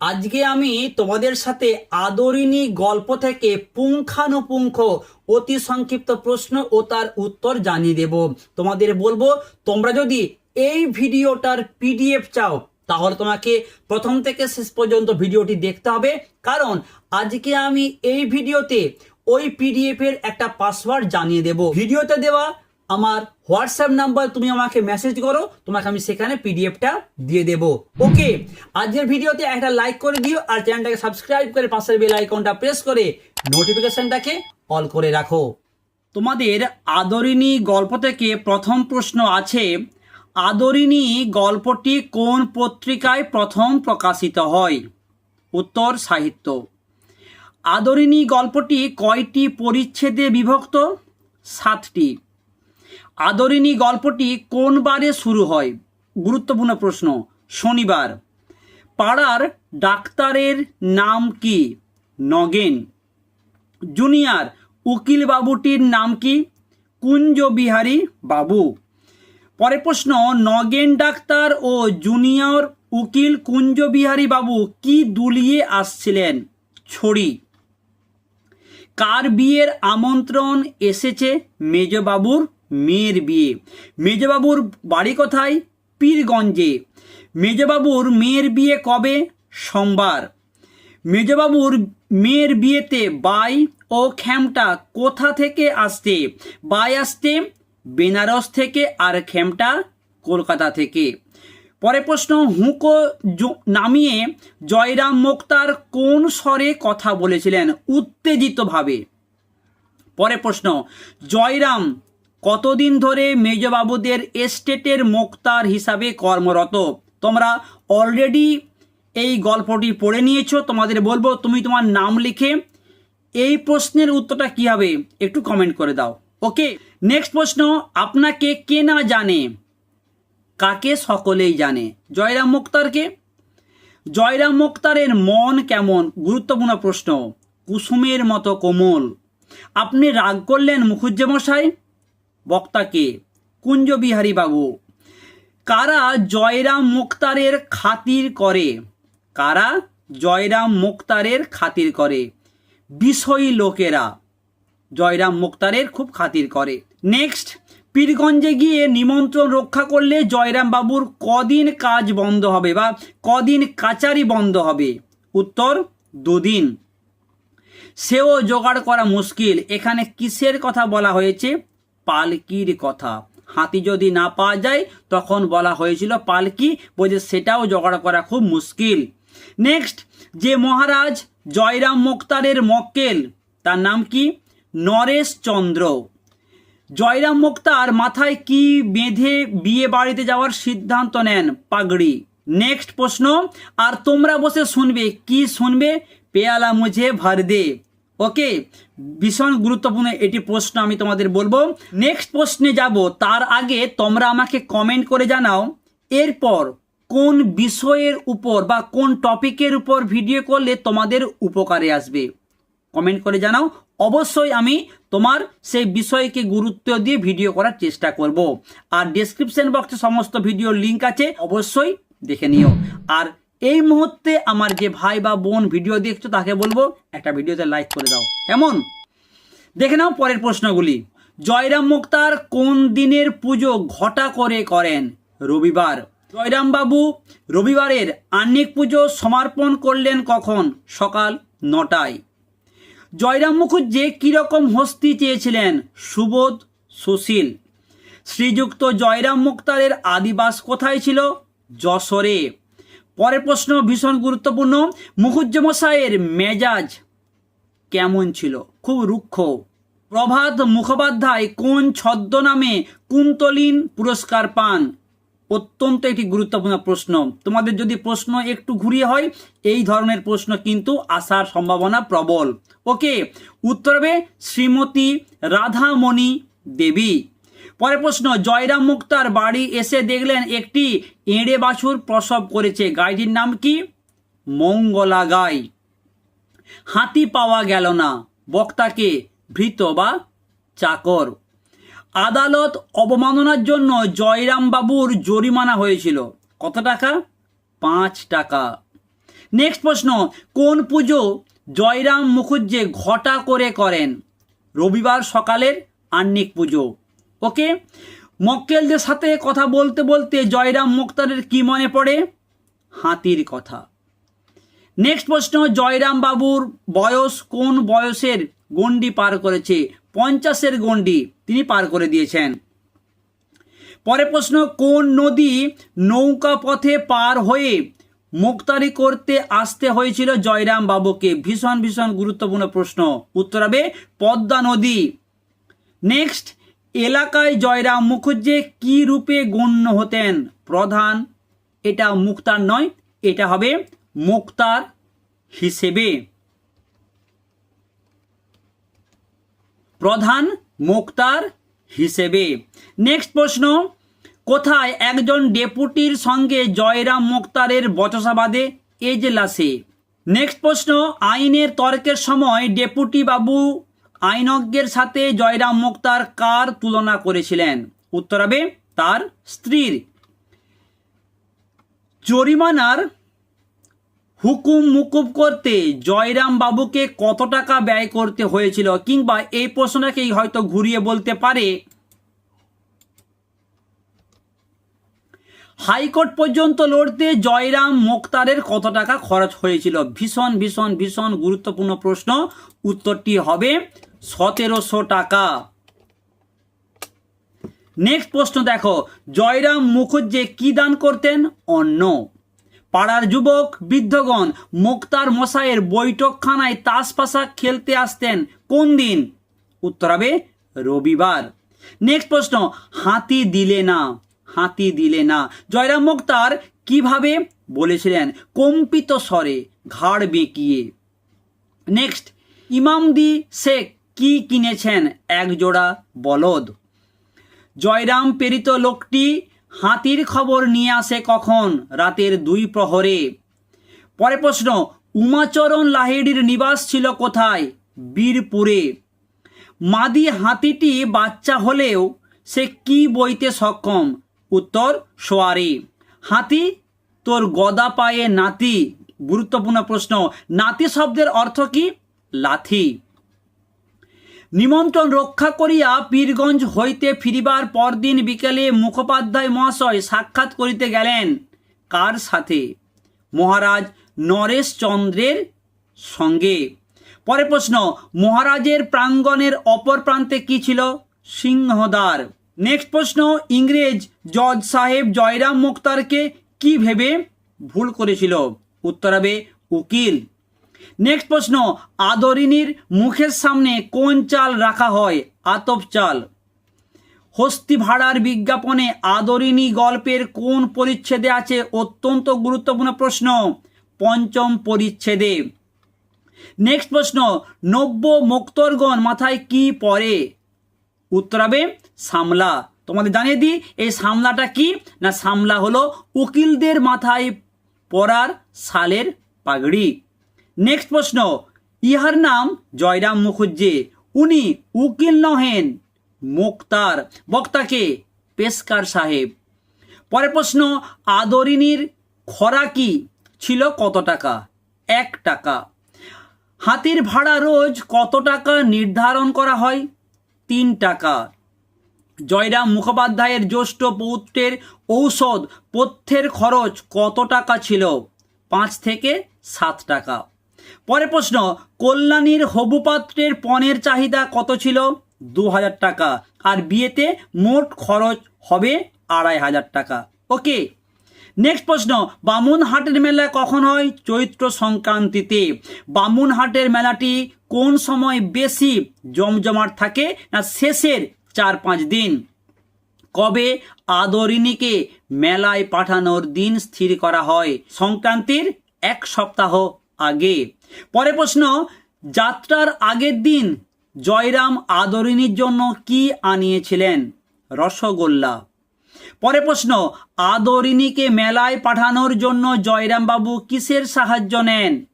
আজকে আমি তোমাদের সাথে আদরিনী গল্প থেকে পুঙ্খানুপুঙ্খ, অতি সংক্ষিপ্ত প্রশ্ন ও তার উত্তর জানিয়ে দেব। তোমাদের বলব, তোমরা যদি এই ভিডিওটার পিডিএফ চাও, তাহলে তোমাকে প্রথম থেকে শেষ পর্যন্ত ভিডিওটি দেখতে হবে। কারণ আজকে আমি এই ভিডিওতে ওই পিডিএফ এর একটা পাসওয়ার্ড জানিয়ে দেব। ভিডিওতে দেওয়া আমার হোয়াটসঅ্যাপ নাম্বার তুমি আমাকে মেসেজ করো, তোমাকে আমি সেখানে পিডিএফটা দিয়ে দেব। ওকে? আজকের ভিডিওতে একটা লাইক করে দিও আর চ্যানেলটাকে সাবস্ক্রাইব করে পাশের বেল আইকনটা প্রেস করে নোটিফিকেশনটাকে অল করে রাখো। তোমাদের আদরিনী গল্প থেকে প্রথম প্রশ্ন আছে আদরিনী গল্পটি কোন পত্রিকায় প্রথম প্রকাশিত হয়? উত্তর, সাহিত্য। আদরিনী গল্পটি কয়টি পরিচ্ছেদে বিভক্ত? সাতটি। আদরিনী গল্পটি কোন বারে শুরু হয়? গুরুত্বপূর্ণ প্রশ্ন। শনিবার। পাড়ার ডাক্তারের নাম কি? নগেন। জুনিয়র উকিল বাবুটির নাম কি? কুঞ্জ বিহারী বাবু। পরে প্রশ্ন, নগেন ডাক্তার ও জুনিয়র উকিল কুঞ্জ বিহারী বাবু কি দুলিয়ে আসছিলেন? ছড়ি। কার বিয়ের আমন্ত্রণ এসেছে মেজবাবুর? মেয়ের বিয়ে। মেজবাবুর বাড়ি কোথায়? পীরগঞ্জে। মেজবাবুর মেয়ের বিয়ে কবে? সোমবার। মেজবাবুর মেয়ের বিয়েতে বাই ও খ্যামটা কোথা থেকে আসতে বাই আসতে বেনারস থেকে আর খ্যামটা কলকাতা থেকে। পরে প্রশ্ন হুঁকো নামিয়ে জয়রাম মোক্তার কোন স্বরে কথা বলেছিলেন? উত্তেজিতভাবে। পরে প্রশ্ন, জয়রাম কতদিন ধরে মেজবাবুদের এস্টেটের মোক্তার হিসাবে কর্মরত? তোমরা অলরেডি এই গল্পটি পড়ে নিয়েছো, তোমাদের বলব তুমি তোমার নাম লিখে এই প্রশ্নের উত্তরটা কী হবে একটু কমেন্ট করে দাও। ওকে নেক্সট প্রশ্ন, আপনাকে কে না জানে? কাকে সকলেই জানে? জয়রাম মুক্তারকে? জয়রাম মুক্তারের মন কেমন? গুরুত্বপূর্ণ প্রশ্ন। কুসুমের মতো কোমল। আপনি রাগ করলেন মুখুজ্জেমশাই বক্তাকে কুঞ্জবিহারী বাবু। কারা জয়রাম মুক্তারের খাতির করে? কারা জয়রাম মুক্তারের খাতির করে? বিষয়ী লোকেরা জয়রাম মুক্তারের খুব খাতির করে। নেক্সট, পীরগঞ্জে গিয়ে নিমন্ত্রণ রক্ষা করলে জয়রাম বাবুর কদিন কাজ বন্ধ হবে বা কদিন কাচারি বন্ধ হবে? উত্তর, দুদিন। সেও জোগাড় করা মুশকিল। এখানে কিসের কথা বলা হয়েছে? পালকির কথা। হাতি যদি না পাওয়া যায়, তখন বলা হয়েছিল পালকি বলছে সেটাও জোগাড় করা খুব মুশকিল। নেক্সট যে মহারাজ জয়রাম মোক্তারের মক্কেল, তার নাম কি? নরেশ চন্দ্র। জয়রাম মুক্তার মাথায় কি বেঁধে বিয়ে বাড়িতে যাওয়ার সিদ্ধান্ত নেন পাগড়ি? নেক্সট প্রশ্ন, আর তোমরা বসে শুনবে, কি শুনবে? পেয়ালা মুঝে ভর দে। ওকে ভীষণ গুরুত্বপূর্ণ এটি প্রশ্ন আমি তোমাদের বলব। নেক্সট প্রশ্নে যাব, তার আগে তোমরা আমাকে কমেন্ট করে জানাও, এরপর কোন বিষয়ের উপর বা কোন টপিকের উপর ভিডিও করলে তোমাদের উপকারে আসবে। কমেন্ট করে জানাও, অবশ্যই আমি তোমার সেই বিষয়কে গুরুত্ব দিয়ে ভিডিও করার চেষ্টা করব। আর ডেসক্রিপশন বক্সে সমস্ত ভিডিওর লিংক আছে, অবশ্যই দেখে নিও। আর এই মুহূর্তে আমার যে ভাই বা বোন ভিডিও দেখছ, তাকে বলব, একটা ভিডিওতে লাইক করে দাও। কেমন? দেখে নাও পরের প্রশ্নগুলি। জয়রাম মুক্তার কোন দিনের পুজো ঘটা করে করেন? রবিবার। জয়রাম বাবু, রবিবারের আহ্নিক পুজো সমর্পণ করলেন কখন? সকাল নটায়। জয়রাম মুখুজ্জে কীরকম হস্তি চেয়েছিলেন? সুবোধ, সুশীল। শ্রীযুক্ত জয়রাম মুক্তারের আদিবাস কোথায় ছিল? যশোরে। পরের প্রশ্ন ভীষণ গুরুত্বপূর্ণ। মুখুজ্জমশাইয়ের মেজাজ কেমন ছিল? খুব রুক্ষ। প্রভাত মুখোপাধ্যায় কোন ছদ্মনামে কুন্তলীন পুরস্কার পান? অত্যন্ত একটি গুরুত্বপূর্ণ প্রশ্ন। তোমাদের যদি প্রশ্ন একটু ঘুরিয়ে হয়, এই ধরনের প্রশ্ন কিন্তু আসার সম্ভাবনা প্রবল। ওকে, উত্তর হবে শ্রীমতী রাধামণি দেবী। পরের প্রশ্ন, জয়রাম মুক্তার বাড়ি এসে দেখলেন একটি এঁড়ে বাছুর প্রসব করেছে। গাইটির নাম কি? মঙ্গলা গাই। হাতি পাওয়া গেল না। বক্তাকে ভৃত বা চাকর। আদালত অবমাননার জন্য জয়রাম বাবুর জরিমানা হয়েছিল। কত টাকা? পাঁচ টাকা। নেক্সট প্রশ্ন, কোন পুজো জয়রাম মুখুজ্জে ঘটা করে করেন? রবিবার সকালের আন্নিক পুজো। ওকে? মক্কেলদের সাথে কথা বলতে বলতে জয়রাম মুক্তারের কি মনে পড়ে? হাতির কথা। নেক্সট প্রশ্ন, জয়রাম বাবুর বয়স কোন বয়সের গণ্ডি পার করেছে? পঞ্চাশের গণ্ডি তিনি পার করে দিয়েছেন। পরে প্রশ্ন, কোন নদী নৌকা পথে পার হয়ে মুক্তারি করতে আসতে হয়েছিল জয়রাম বাবুকে? ভীষণ ভীষণ গুরুত্বপূর্ণ প্রশ্ন। উত্তর হবে, পদ্মা নদী। নেক্সট এলাকায় জয়রাম মুখুজ্জে কি রূপে গণ্য হতেন? প্রধান, এটা মুক্তার নয়, এটা হবে মুক্তার হিসেবে। প্রধান, মুক্তার হিসেবে। নেক্সট প্রশ্ন, কোথায় একজন ডেপুটির সঙ্গে জয়রাম মুক্তারের বচসাবাদে এজলাসে? নেক্সট প্রশ্ন, আইনের তর্কের সময় ডেপুটি বাবু আইনজ্ঞের সাথে জয়রাম মুক্তার কার তুলনা করেছিলেন? উত্তর হবে তার স্ত্রীর। জরিমানার হুকুম মুকুব করতে জয়রাম বাবুকে কত টাকা ব্যয় করতে হয়েছিল কিংবা এই প্রশ্নটাকেই হয়তো ঘুরিয়ে বলতে পারে? হাইকোর্ট পর্যন্ত লড়তে জয়রাম মোক্তারের কত টাকা খরচ হয়েছিল? ভীষণ ভীষণ ভীষণ গুরুত্বপূর্ণ প্রশ্ন। উত্তরটি হবে সতেরোশো টাকা। নেক্সট প্রশ্ন দেখো, জয়রাম মুখুজ্জে কি দান করতেন? অন্ন। পাড়ার যুবক, বৃদ্ধগণ, মুক্তার মশাইয়ের বৈঠকখানায় তাস পাশা খেলতে আসতেন কোন দিন? উত্তর হবে, রবিবার। নেক্সট প্রশ্ন, হাতি দিলে না, হাতি দিলে না। জয়রাম মুক্তার কীভাবে বলেছিলেন, কম্পিত স্বরে ঘাড় বেঁকিয়ে। নেক্সট ইমামদি শেখ কি কিনেছেন এক জোড়া বলদ? জয়রাম প্রেরিত লোকটি হাতির খবর নিয়ে আসে কখন? রাতের দুই প্রহরে। পরে প্রশ্ন, উমাচরণ লাহিড়ির নিবাস ছিল কোথায়? বীরপুরে। মাদি হাতিটি বাচ্চা হলেও সে কি বইতে সক্ষম? উত্তর, সোয়ারি। হাতি, তোর গদা পায়ে নাতি? গুরুত্বপূর্ণ প্রশ্ন। নাতি শব্দের অর্থ কি? লাথি। নিমন্ত্রণ রক্ষা করিয়া পীরগঞ্জ হইতে ফিরিবার পরদিন বিকেলে মুখোপাধ্যায় মহাশয় সাক্ষাৎ করিতে গেলেন। কার সাথে? মহারাজ নরেশ চন্দ্রের সঙ্গে। পরে প্রশ্ন, মহারাজের প্রাঙ্গণের অপর প্রান্তে কি ছিল? সিংহদ্বার। নেক্সট প্রশ্ন, ইংরেজ জজ সাহেব জয়রাম মুক্তারকে কি ভেবে ভুল করেছিল? উত্তর হবে, উকিল। নেক্সট প্রশ্ন, আদরিনীর মুখের সামনে কোন চাল রাখা হয়? আতপ চাল। হস্তি ভাড়ার বিজ্ঞাপনে আদরিনী গল্পের কোন পরিচ্ছেদে আছে অত্যন্ত গুরুত্বপূর্ণ প্রশ্ন? পঞ্চম পরিচ্ছেদে। নেক্সট প্রশ্ন, নব্য মুক্তরগণ মাথায় কি পরে উত্তর হবে, সামলা। তোমাদের জানিয়ে দিই, এই সামলাটা কি? না, সামলা হলো উকিলদের মাথায় পরার সালের পাগড়ি। নেক্সট প্রশ্ন, ইহার নাম জয়রাম মুখুজ্জে। উনি উকিল নহেন, মুক্তার, বক্তাকে পেশকার সাহেব। পরের প্রশ্ন, আদরিনীর খরাকি ছিল কত টাকা? এক টাকা। হাতির ভাড়া রোজ কত টাকা নির্ধারণ করা হয়? তিন টাকা। জয়রাম মুখোপাধ্যায়ের জ্যৈষ্ঠ পৌত্রের ঔষধ, পথ্যের খরচ কত টাকা ছিল? পাঁচ থেকে সাত টাকা। পরে প্রশ্ন, কল্যাণীর হবুপাত্রের পণের চাহিদা কত ছিল? দু হাজার টাকা। আর বিয়েতে মোট খরচ হবে আড়াই হাজার টাকা। ওকে, নেক্সট প্রশ্ন, বামুনহাটের মেলা কখন হয়? চৈত্র সংক্রান্তিতে। বামুনহাটের মেলাটি কোন সময় বেশি জমজমাট থাকে না শেষের চার পাঁচ দিন? কবে আদরিণীকে মেলায় পাঠানোর দিন স্থির করা হয়? সংক্রান্তির এক সপ্তাহ আগে। পরে প্রশ্ন, যাত্রার আগের দিন জয়রাম আদরিনীর জন্য কি আনিয়েছিলেন? রসগোল্লা। পরে প্রশ্ন আদরিনীকে মেলায় পাঠানোর জন্য জয়রামবাবু কিসের সাহায্য নেন?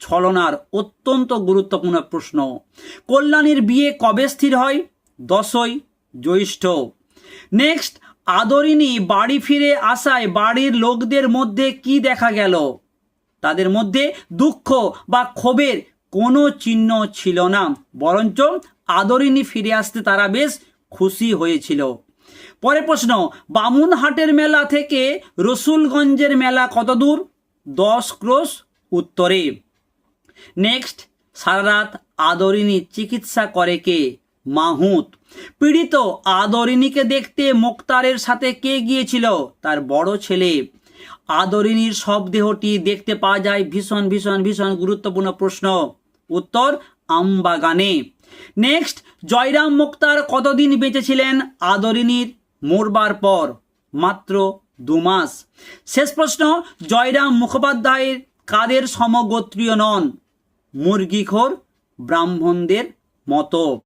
ছলনার অত্যন্ত গুরুত্বপূর্ণ প্রশ্ন, কল্যাণীর বিয়ে কবে স্থির হয়? দশই জ্যৈষ্ঠ। নেক্সট আদরিনী বাড়ি ফিরে আসায় বাড়ির লোকদের মধ্যে কি দেখা গেল? তাদের মধ্যে দুঃখ বা ক্ষোভের কোনো চিহ্ন ছিল না। বরঞ্চ আদরিনী ফিরে আসতে তারা বেশ খুশি হয়েছিল। পরে প্রশ্ন, বামুনহাটের মেলা থেকে রসুলগঞ্জের মেলা কত দূর দশ ক্রোশ উত্তরে। নেক্সট সারা রাত আদরিনী চিকিৎসা করে কে? মাহুত। পীড়িত আদরিনীকে দেখতে মোক্তারের সাথে কে গিয়েছিল? তার বড় ছেলে। আদরিনীর সব দেহটি দেখতে পাওয়া যায় ভীষণ ভীষণ ভীষণ গুরুত্বপূর্ণ প্রশ্ন। উত্তর, আমবাগানে। নেক্সট, জয়রাম মুক্তার কতদিন বেঁচেছিলেন আদরিনীর মরবার পর? মাত্র দু মাস। শেষ প্রশ্ন, জয়রাম মুখোপাধ্যায়ের কাদের সমগোত্রীয় নন? মুরগিখোর ব্রাহ্মণদের মতো।